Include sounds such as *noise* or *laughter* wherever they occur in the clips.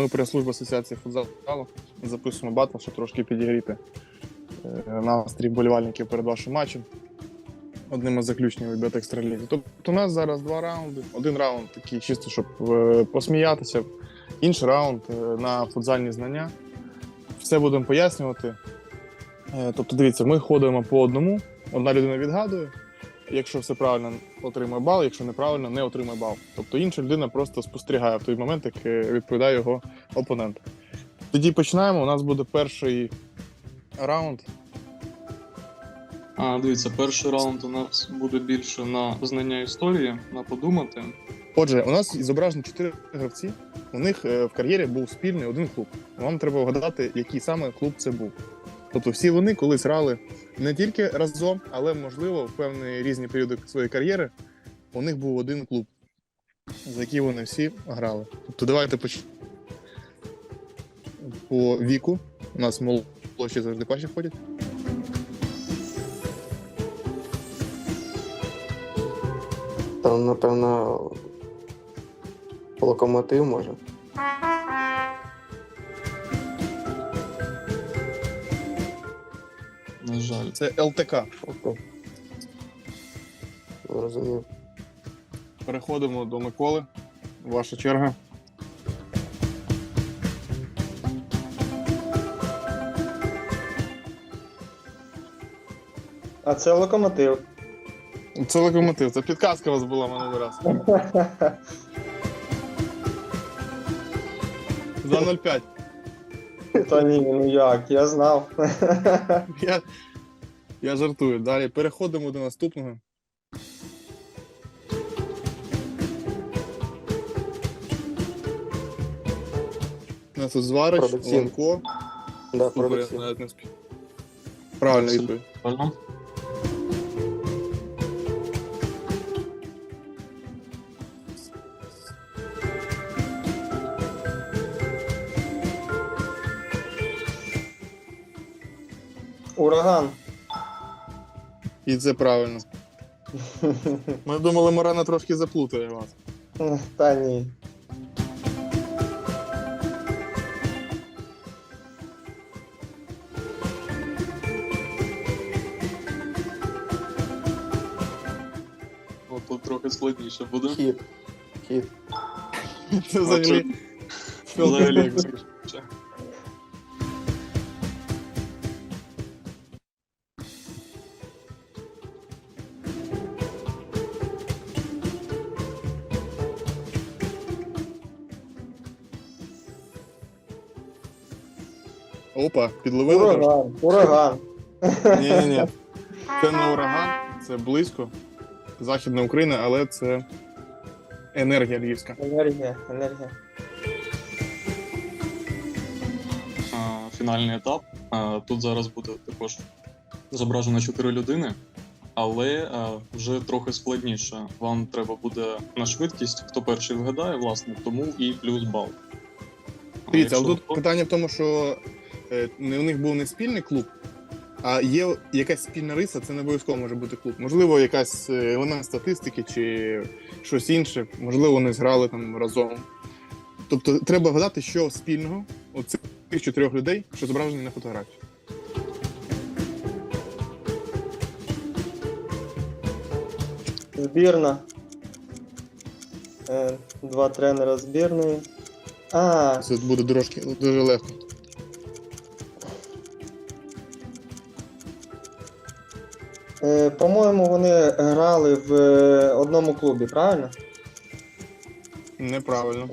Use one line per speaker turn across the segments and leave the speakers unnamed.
Ми прес-служба Асоціації футзалу записуємо батл, щоб трошки підігріти е, настрій болівальників перед вашим матчем. Одним із заключних від екстраліги. Тобто у нас зараз два раунди. Один раунд такий чисто, щоб е, посміятися, інший раунд е, на футзальні знання. Все будемо пояснювати. Тобто, дивіться, ми ходимо по одному, одна людина відгадує. Якщо все правильно, отримує бал, якщо неправильно, не отримує бал. Тобто інша людина просто спостерігає в той момент, як е, відповідає його опонент. Тоді починаємо. У нас буде перший раунд.
А, дивіться, перший раунд у нас буде більше на знання історії, на подумати.
Отже, у нас зображено чотири гравці. У них е, в кар'єрі був спільний один клуб. Вам треба вгадати, який саме клуб це був. Тобто всі вони колись грали не тільки разом, але можливо в певні різні періоди своєї кар'єри у них був один клуб, за який вони всі грали. Тобто давайте почнемо по віку. У нас молодші завжди перші ходять.
Там, напевно, локомотив може.
Жаль.
Це ЛТК.
Окей. Зрозумів.
Переходимо до Миколи. Ваша черга.
А це локомотив.
Це локомотив. Це підказка у вас була минулий раз. *laughs* За 0,5.
Та ні, ну як, я знав.
Я, я жартую. Далі переходимо до наступного. У нас тут Зварич,
Продавці.
Ланко.
Да,
Супер, я
продавці.
навіть не спів. Правильно
Абсолютно.
відповідь.
Правильно?
Ураган.
І це правильно. *laughs* Ми думали, Морана трошки заплутає вас.
Та ні.
Тут трохи складніше буде.
Хід. Хід.
Це взагалі.
Взагалі.
Опа, підловили?
Ураган. Ураган.
Ні, ні, ні. *laughs* Це не ураган, це близько. Західна Україна, але це енергія львівська.
Енергія, енергія.
Фінальний етап. Тут зараз буде також зображено чотири людини, але вже трохи складніше. Вам треба буде на швидкість, хто перший вгадає, власне, тому і плюс бал. А
Дивіться, але тут питання в тому, що у них був не спільний клуб, а є якась спільна риса, це не обов'язково може бути клуб. Можливо, якась е, елемент статистики чи щось інше. Можливо, вони зграли там разом. Тобто треба вгадати, що спільного у цих чотирьох людей, що зображені на фотографії.
Збірна. Е, Два тренера збірної. А,
Це буде трошки дуже легко.
Е, по-моєму, вони грали в е, одному клубі, правильно?
Неправильно.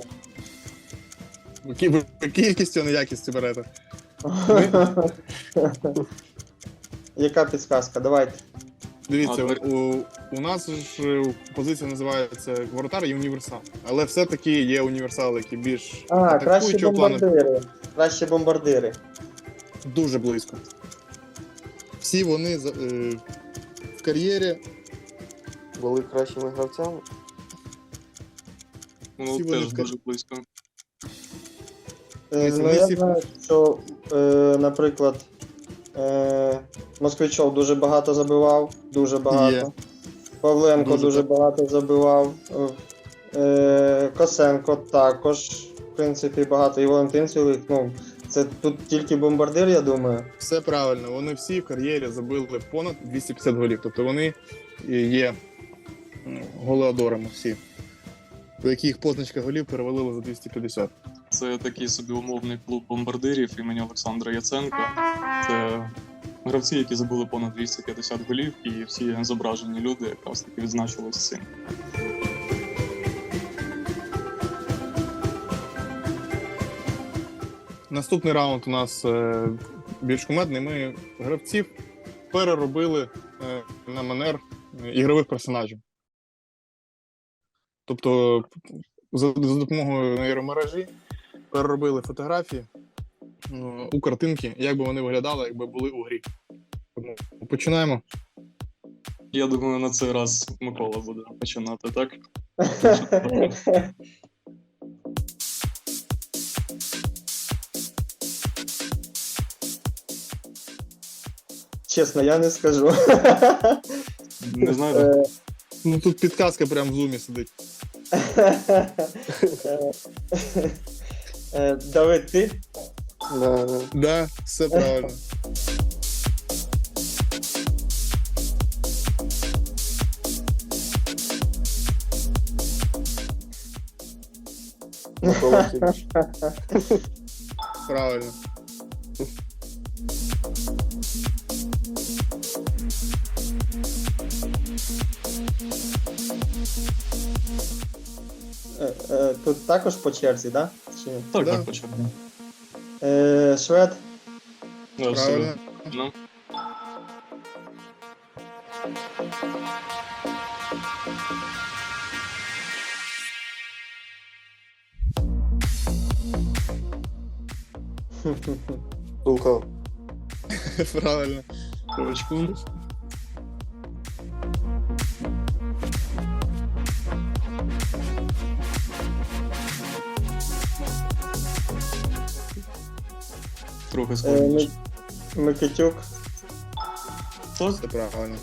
Кі- Кількістю, а не якістю берете. *laughs*
Яка підсказка? Давайте.
Дивіться,
А,
у, у нас ж е, позиція називається воротар і універсал. Але все-таки є універсали, які більш
А, краще
атакуючого плану
бомбардири. Краще бомбардири.
дуже близько. Всі вони за- е, кар'єрі
Були кращими гравцями.
Ну,
всі вони
теж
в
дуже близько.
Е, Ну, я знаю, що, е, наприклад, е, Москвичов дуже багато забивав, дуже багато.
Є.
Павленко
Дуже
дуже, багато забивав. Е, Косенко також. в принципі, багато. І Валентин Цілик, ну, це тут тільки бомбардир, я думаю.
Все правильно. Вони всі в кар'єрі забили понад 250 голів. Тобто вони є голеодорами всі. До яких позначка голів перевалила за 250.
Це такий собі умовний клуб бомбардирів імені Олександра Яценка. Це гравці, які забили понад 250 голів, і всі зображені люди якраз таки відзначились цим.
Наступний раунд у нас е, більш кумедний. Ми гравців переробили е, на манер е, ігрових персонажів. Тобто, за, за допомогою нейромережі переробили фотографії е, у картинки, як би вони виглядали, якби були у грі. Тому Починаємо.
Я думаю, на цей раз Микола буде починати, так? *laughs*
Чесно, я не скажу.
Не знаю,
Е,
Ну тут підказка прямо в зумі сидить.
Е, Давид, ти?
Да, да.
Все правильно. *laughs* Правильно.
Е, е, Тут також по черзі, да? Чи ні?
так,
да.
так почав.
Е, Швед.
Ну, все.
Правильно.
Ну,
Сулков.
Правильно.
Точку. Трохи
Е,
складніше.
Ми- Микитюк.
Так,
Все правильно.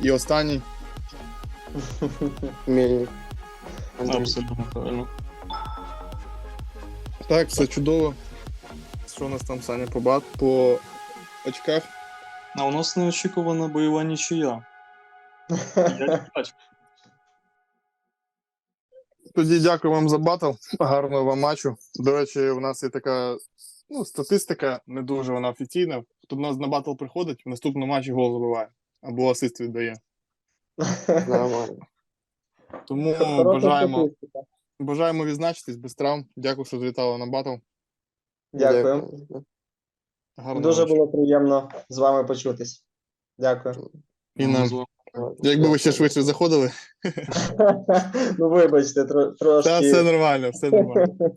І останній.
Мельник. Андрій.
абсолютно правильно.
Так, все чудово. Що у нас там, Саня, по бат, по очках?
А у нас неочікувана бойова нічия. Я не бачу.
Тоді дякую вам за батл. Гарного вам матчу. До речі, у нас є така ну, статистика, не дуже вона офіційна. Хто до нас на батл приходить, в наступному матчі гол забиває або асист віддає.
Нормально.
Тому бажаємо, бажаємо відзначитись без травм. Дякую, що завітали на батл.
Дякую.
Гарного
Дуже
вечора.
було приємно з вами почутись. Дякую.
І нам.
Вами
Якби ви ще швидше заходили, *laughs*
Ну, вибачте, трошки.
та все нормально, все нормально. *laughs*